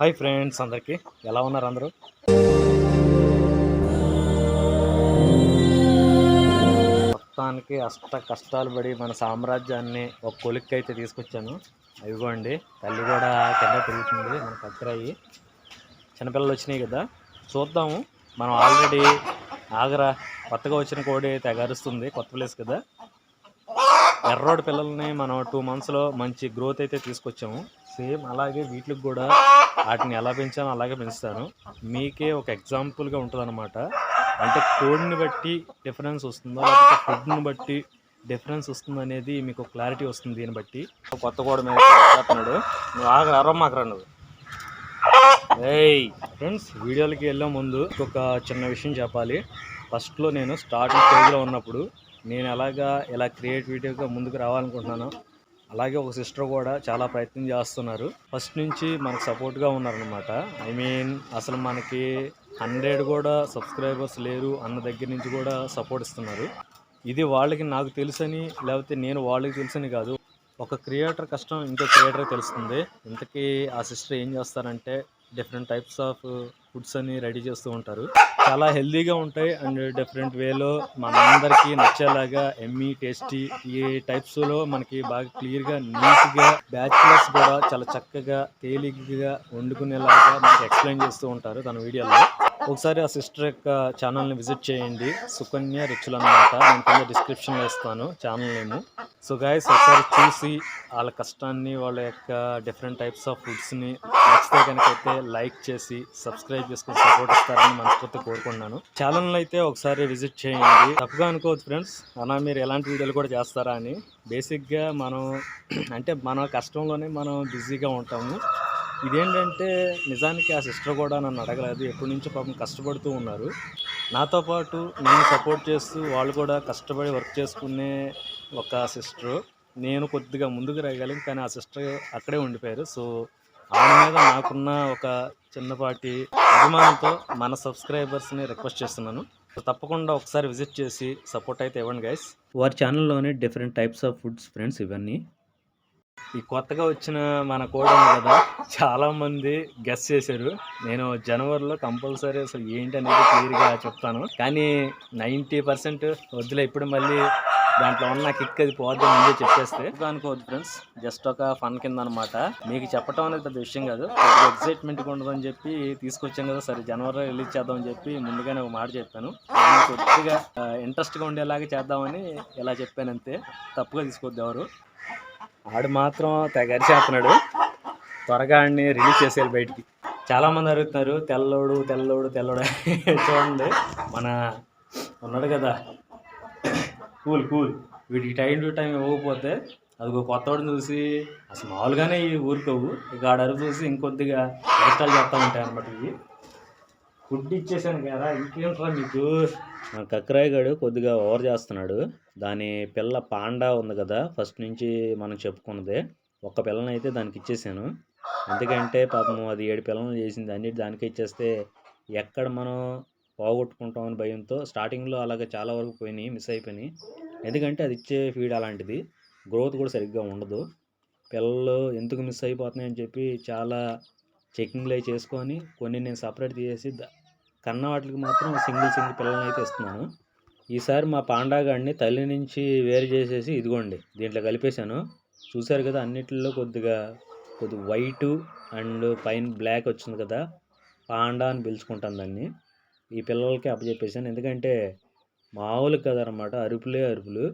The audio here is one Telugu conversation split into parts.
హాయ్ ఫ్రెండ్స్ అందరికీ. ఎలా ఉన్నారు అందరూ? మొత్తానికి అష్ట కష్టాలు పడి మన సామ్రాజ్యాన్ని ఒక కొలిక్కి అయితే తీసుకొచ్చాను. అవిగోండి తల్లి కూడా కింద తిరుగుతుంది మన కక్కరయ్యి చిన్నపిల్లలు వచ్చినాయి కదా. చూద్దాము. మనం ఆల్రెడీ ఆగరా కొత్తగా వచ్చిన కోడి అయితే అరుస్తుంది కొత్త ప్లేస్ కదా. ఎర్రోడ్ పిల్లల్ని మనం టూ మంత్స్లో మంచి గ్రోత్ అయితే తీసుకొచ్చాము. సేమ్ అలాగే వీటికి కూడా వాటిని ఎలా పెంచానో అలాగే పెంచుతాను. మీకే ఒక ఎగ్జాంపుల్గా ఉంటుంది అంటే కోడ్ని బట్టి డిఫరెన్స్ వస్తుందో? లేకపోతే ఫుడ్ని బట్టి డిఫరెన్స్ వస్తుంది అనేది మీకు క్లారిటీ వస్తుంది దీన్ని బట్టి. కొత్త కోడి మీద చేస్తున్నాడు. నువ్వు ఆగ అరమ్మాకరా నువ్వు. ఏయ్ ఫ్రెండ్స్ వీడియోలకి వెళ్ళే ముందు ఒక చిన్న విషయం చెప్పాలి. ఫస్ట్లో నేను స్టార్టింగ్ స్టేజ్లో ఉన్నప్పుడు నేను ఎలాగా ఇలా క్రియేటివిటీగా ముందుకు రావాలనుకుంటున్నాను. అలాగే ఒక సిస్టర్ కూడా చాలా ప్రయత్నం చేస్తున్నారు. ఫస్ట్ నుంచి మనకు సపోర్ట్గా ఉన్నారనమాట ఐ మీన్ అసలు మనకి హండ్రెడ్ కూడా సబ్స్క్రైబర్స్ లేరు అన్న దగ్గర నుంచి కూడా సపోర్ట్ ఇస్తున్నారు. ఇది వాళ్ళకి నాకు తెలుసని లేకపోతే నేను వాళ్ళకి తెలుసని కాదు. ఒక క్రియేటర్ కష్టం ఇంకో క్రియేటర్ తెలుస్తుంది. ఇంతకీ ఆ సిస్టర్ ఏం చేస్తారంటే డిఫరెంట్ టైప్స్ ఆఫ్ ఫుడ్స్ అని రెడీ చేస్తూ ఉంటారు. చాలా హెల్దీగా ఉంటాయి అండ్ డిఫరెంట్ వేలో మనందరికీ నచ్చేలాగా ఎమ్మీ టేస్టీ ఈ టైప్స్లో మనకి బాగా క్లియర్గా నీట్గా బ్యాచులర్స్ కూడా చాలా చక్కగా తేలిగ్గా వండుకునేలాగా మనకి ఎక్స్ప్లెయిన్ చేస్తూ ఉంటారు తన వీడియోలో. ఒకసారి ఆ సిస్టర్ యొక్క ఛానల్ని విజిట్ చేయండి. సుకన్య రిచులు అనమాట నేను కింద డిస్క్రిప్షన్లో ఇస్తాను. ఛానల్ నేము. సో గాయస్ ఒకసారి చూసి వాళ్ళ కష్టాన్ని వాళ్ళ యొక్క డిఫరెంట్ టైప్స్ ఆఫ్ ఫుడ్స్ని నచ్చితే కనుక అయితే లైక్ చేసి సబ్స్క్రైబ్ చేసుకుని సపోర్ట్ ఇస్తారని మనస్ఫూర్తి కోరుకున్నాను ఛానల్ అయితే ఒకసారి విజిట్ చేయండి. తప్పుగా అనుకోవద్దు ఫ్రెండ్స్ అలా మీరు ఎలాంటి వీడియోలు కూడా చేస్తారా అని. బేసిక్గా మనం అంటే మన కష్టంలోనే మనం బిజీగా ఉంటాము. ఇదేంటంటే నిజానికి ఆ సిస్టర్ కూడా నన్ను అడగలేదు. ఎప్పటి నుంచో పాపం కష్టపడుతూ ఉన్నారు. నాతో పాటు నన్ను సపోర్ట్ చేస్తూ వాళ్ళు కూడా కష్టపడి వర్క్ చేసుకునే ఒక సిస్టర్. నేను కొద్దిగా ముందుకు రాగలిగి కానీ ఆ సిస్టర్ అక్కడే ఉండిపోయారు. సో ఆమె మీద నాకున్న ఒక చిన్నపాటి అభిమానంతో మన సబ్స్క్రైబర్స్ని రిక్వెస్ట్ చేస్తున్నాను. సో తప్పకుండా ఒకసారి విజిట్ చేసి సపోర్ట్ అయితే ఇవ్వండి గైస్ వారి ఛానల్లోనే different types of foods friends ఇవన్నీ. ఈ కొత్తగా వచ్చిన మన కోడ్ ఉంది కదా చాలా మంది గెస్ చేశారు. నేను జనవరిలో కంపల్సరీ అసలు ఏంటి అనేది క్లియర్గా చెప్తాను. కానీ నైంటీ పర్సెంట్ వద్దులే ఇప్పుడు మళ్ళీ దాంట్లో ఉన్న కిక్ అది పోద్ది ముందే చెప్పేస్తే. అనుకోవద్దు ఫ్రెండ్స్ జస్ట్ ఒక ఫన్ కింద అనమాట మీకు చెప్పడం అనేది పెద్ద విషయం కాదు. కొద్దిగా ఎక్సైట్మెంట్గా ఉండదని చెప్పి తీసుకొచ్చాం కదా సరే జనవరిలో రిలీజ్ చేద్దామని చెప్పి ముందుగానే ఒక మాట చెప్పాను. కొద్దిగా ఇంట్రెస్ట్గా ఉండేలాగా చేద్దామని ఇలా చెప్పాను అంతే. తప్పుగా తీసుకోవద్దు ఎవరు. ఆడు మాత్రం తెగ అరిచేస్తున్నాడు త్వరగా ఆడిని రిలీజ్ చేసేయాలి బయటికి. చాలామంది అడుగుతున్నారు తెల్లోడు తెల్లోడు తెల్లోడు. చూడండి మన ఉన్నాడు కదా. Cool cool. వీటికి టైం టు టైం ఇవ్వకపోతే అది కొత్తవాడిని చూసి అసలు మామూలుగానే ఊరుకోవు. ఇక ఆడ చూసి ఇంకొద్దిగా కష్టాలు చేస్తూ ఉంటాయి అనమాట ఇవి. ఫుడ్ ఇచ్చేసాను కదా ఇంకేంట్రా మీకు? కక్కరాయ్ గడు కొద్దిగా ఓవర్ చేస్తున్నాడు. దాని పిల్ల పాండా ఉంది కదా ఫస్ట్ నుంచి మనం చెప్పుకున్నదే. ఒక్క పిల్లని అయితే దానికి ఇచ్చేసాను. ఎందుకంటే పాపం అది ఏడు పిల్లలు చేసింది అన్నిటి దానికే ఇచ్చేస్తే ఎక్కడ మనం పోగొట్టుకుంటామని భయంతో స్టార్టింగ్లో అలాగే చాలా వరకు పోయినాయి మిస్ అయిపోయినాయి. ఎందుకంటే అది ఇచ్చే ఫీడ్ అలాంటిది. గ్రోత్ కూడా సరిగ్గా ఉండదు. పిల్లలు ఎందుకు మిస్ అయిపోతున్నాయని చెప్పి చాలా చెకింగ్లు అవి చేసుకొని కొన్ని నేను సపరేట్ తీసేసి కన్న వాటికి మాత్రం సింగిల్ సింగిల్ పిల్లల్ని అయితే ఇస్తున్నాను. ఈసారి మా పాండాగాడిని తల్లి నుంచి వేరు చేసేసి ఇదిగోండి దీంట్లో కలిపేశాను. చూశారు కదా అన్నిటిలో కొద్దిగా కొద్దిగా వైటు అండ్ పైన బ్లాక్ వచ్చింది కదా పాండా అని పిలుచుకుంటాను దాన్ని. ఈ పిల్లలకి అప్పచెప్పేసాను ఎందుకంటే మామూలు కదనమాట అరుపులే అరుపులు.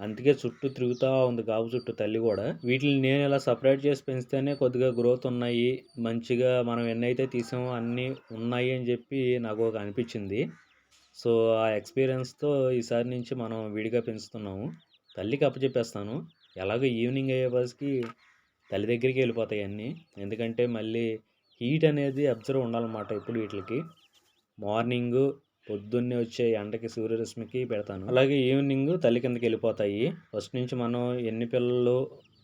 అందుకే చుట్టూ తిరుగుతూ ఉంది గాబు చుట్టూ తల్లి కూడా. వీటిని నేను ఇలా సపరేట్ చేసి పెంచితేనే కొద్దిగా గ్రోత్ ఉన్నాయి. మంచిగా మనం ఎన్నైతే తీసామో అన్నీ ఉన్నాయి అని చెప్పి నాకు ఒక అనిపించింది. సో ఆ ఎక్స్పీరియన్స్తో ఈసారి నుంచి మనం విడిగా పెంచుతున్నాము. తల్లికి అప్పచెప్పేస్తాను. ఎలాగో ఈవినింగ్ అయ్యే తల్లి దగ్గరికి వెళ్ళిపోతాయి అన్నీ. ఎందుకంటే మళ్ళీ హీట్ అనేది అబ్జర్వ్ ఉండాలన్నమాట ఇప్పుడు వీటికి. మార్నింగు పొద్దున్నే వచ్చే ఎండకి సూర్యరశ్మికి పెడతాను. అలాగే ఈవినింగ్ తల్లి కిందకి వెళ్ళిపోతాయి. ఫస్ట్ నుంచి మనం ఎన్ని పిల్లలు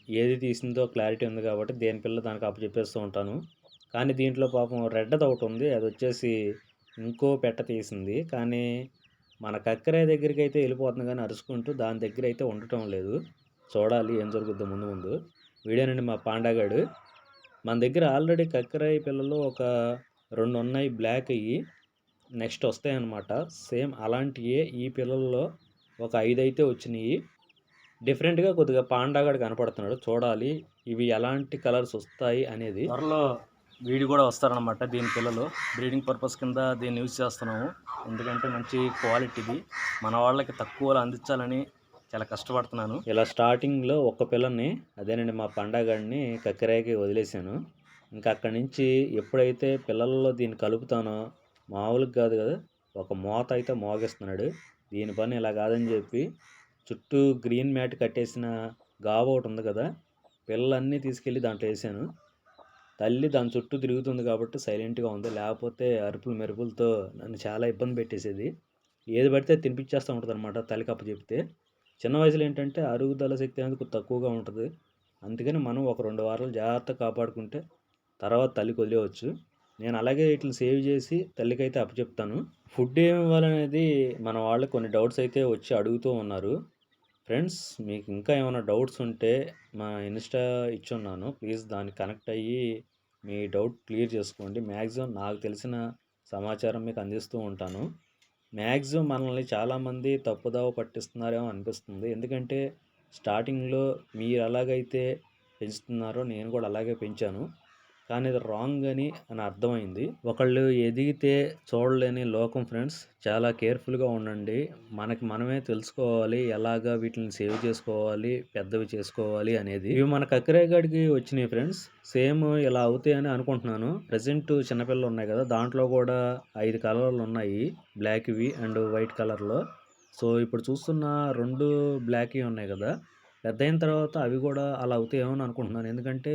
ఏది తీసిందో క్లారిటీ ఉంది కాబట్టి దేని పిల్ల దానికి అప్పచెప్పేస్తూ ఉంటాను. కానీ దీంట్లో పాపం రెడ్డది ఒకటి ఉంది. అది వచ్చేసి ఇంకో పెట్ట తీసింది. కానీ మన కక్కరే దగ్గరికి అయితే వెళ్ళిపోతుంది కానీ అరుచుకుంటూ దాని దగ్గర అయితే ఉండటం లేదు. చూడాలి ఏం జరుగుద్దో ముందు ముందు. వీడేనండి మా పాండాగాడు. మన దగ్గర ఆల్రెడీ కక్కరాయి పిల్లలు ఒక రెండు ఉన్నాయి బ్లాక్ అయ్యి నెక్స్ట్ వస్తాయి అన్నమాట. సేమ్ అలాంటివే ఈ పిల్లల్లో ఒక ఐదు అయితే వచ్చినాయి. డిఫరెంట్గా కొద్దిగా పాండాగాడు కనపడుతున్నాడు. చూడాలి ఇవి ఎలాంటి కలర్స్ వస్తాయి అనేది. త్వరలో వీడి కూడా వస్తారనమాట దీని పిల్లలు. బ్రీడింగ్ పర్పస్ కింద దీన్ని యూజ్ చేస్తున్నాము. ఎందుకంటే మంచి క్వాలిటీది. మన వాళ్ళకి తక్కువలో అందించాలని చాలా కష్టపడుతున్నాను. ఇలా స్టార్టింగ్లో ఒక్క పిల్లని అదేనండి మా పండగడిని కక్కెరాయికి వదిలేశాను. ఇంకా అక్కడి నుంచి ఎప్పుడైతే పిల్లల్లో దీన్ని కలుపుతానో మామూలుగా కాదు కదా. ఒక మోత అయితే మోగిస్తున్నాడు. దీని పని ఇలా కాదని చెప్పి చుట్టూ గ్రీన్ మ్యాట్ కట్టేసిన గావ ఒకటి ఉంది కదా. పిల్లలన్నీ తీసుకెళ్ళి దాంట్లో వేసాను. తల్లి దాని చుట్టూ తిరుగుతుంది కాబట్టి సైలెంట్గా ఉంది. లేకపోతే అరుపులు మెరుపులతో నన్ను చాలా ఇబ్బంది పెట్టేసేది. ఏది పడితే తినిపించేస్తూ ఉంటుంది అనమాట తల్లికప్ప చెప్తే చిన్న వయసులో ఏంటంటే అరుగుదల శక్తి అనేది కొద్ది తక్కువగా ఉంటుంది. అందుకని మనం ఒక రెండు వారాలు జాగ్రత్తగా కాపాడుకుంటే తర్వాత తల్లికి వదిలేవచ్చు నేను అలాగే వీటిని సేవ్ చేసి తల్లికైతే అప్పచెప్తాను. ఫుడ్ ఏమి ఇవ్వాలనేది మన వాళ్ళకి కొన్ని డౌట్స్ అయితే వచ్చి అడుగుతూ ఉన్నారు. ఫ్రెండ్స్ మీకు ఇంకా ఏమైనా డౌట్స్ ఉంటే మా ఇన్స్టా ఇచ్చున్నాను. ప్లీజ్ దానికి కనెక్ట్ అయ్యి మీ డౌట్ క్లియర్ చేసుకోండి. మ్యాక్సిమం నాకు తెలిసిన సమాచారం మీకు అందిస్తూ ఉంటాను. మ్యాక్సిమం మనల్ని చాలామంది తప్పుదావ పట్టిస్తున్నారేమో అనిపిస్తుంది. ఎందుకంటే స్టార్టింగ్లో మీరు ఎలాగైతే పెంచుతున్నారో నేను కూడా అలాగే పెంచాను. కానీ ఇది రాంగ్ అని అని అర్థమైంది. ఒకళ్ళు ఎదిగితే చూడలేని లోకం ఫ్రెండ్స్ చాలా కేర్ఫుల్గా ఉండండి. మనకి మనమే తెలుసుకోవాలి. ఎలాగా వీటిని సేవ్ చేసుకోవాలి పెద్దవి చేసుకోవాలి అనేది. ఇవి మన కక్రేగాడికి వచ్చినాయి ఫ్రెండ్స్ సేమ్ ఇలా అవుతాయని అనుకుంటున్నాను. ప్రజెంట్ చిన్నపిల్లలు ఉన్నాయి కదా దాంట్లో కూడా ఐదు కలర్లు ఉన్నాయి. బ్లాక్వి అండ్ వైట్ కలర్లో సో ఇప్పుడు చూస్తున్న రెండు బ్లాక్వి ఉన్నాయి కదా. పెద్ద అయిన తర్వాత అవి కూడా అలా అవుతాయేమో అని అనుకుంటున్నాను. ఎందుకంటే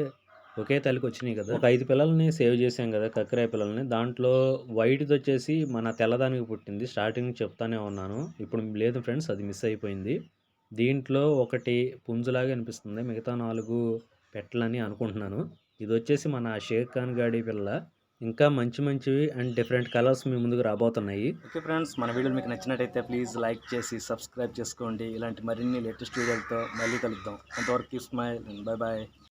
ఒకే తల్లికి వచ్చినాయి కదా ఒక ఐదు పిల్లల్ని సేవ్ చేసాం కదా కక్కరాయ పిల్లల్ని. దాంట్లో వైట్ది వచ్చేసి మన తెల్లదానికి పుట్టింది. స్టార్టింగ్ చెప్తానే ఉన్నాను. ఇప్పుడు లేదు ఫ్రెండ్స్ అది మిస్ అయిపోయింది. దీంట్లో ఒకటి పుంజులాగా అనిపిస్తుంది. మిగతా నాలుగు పెట్టలని అనుకుంటున్నాను. ఇది వచ్చేసి మన షేక్ ఖాన్ గాడి పిల్ల. ఇంకా మంచి మంచివి అండ్ డిఫరెంట్ కలర్స్ మీ ముందుకు రాబోతున్నాయి. ఓకే ఫ్రెండ్స్ మన వీడియో మీకు నచ్చినట్టయితే ప్లీజ్ లైక్ చేసి సబ్స్క్రైబ్ చేసుకోండి. ఇలాంటి మరిన్ని లేటెస్ట్ వీడియోలతో మళ్ళీ కలుద్దాం. అంతవరకు స్మైల్ బాయ్ బాయ్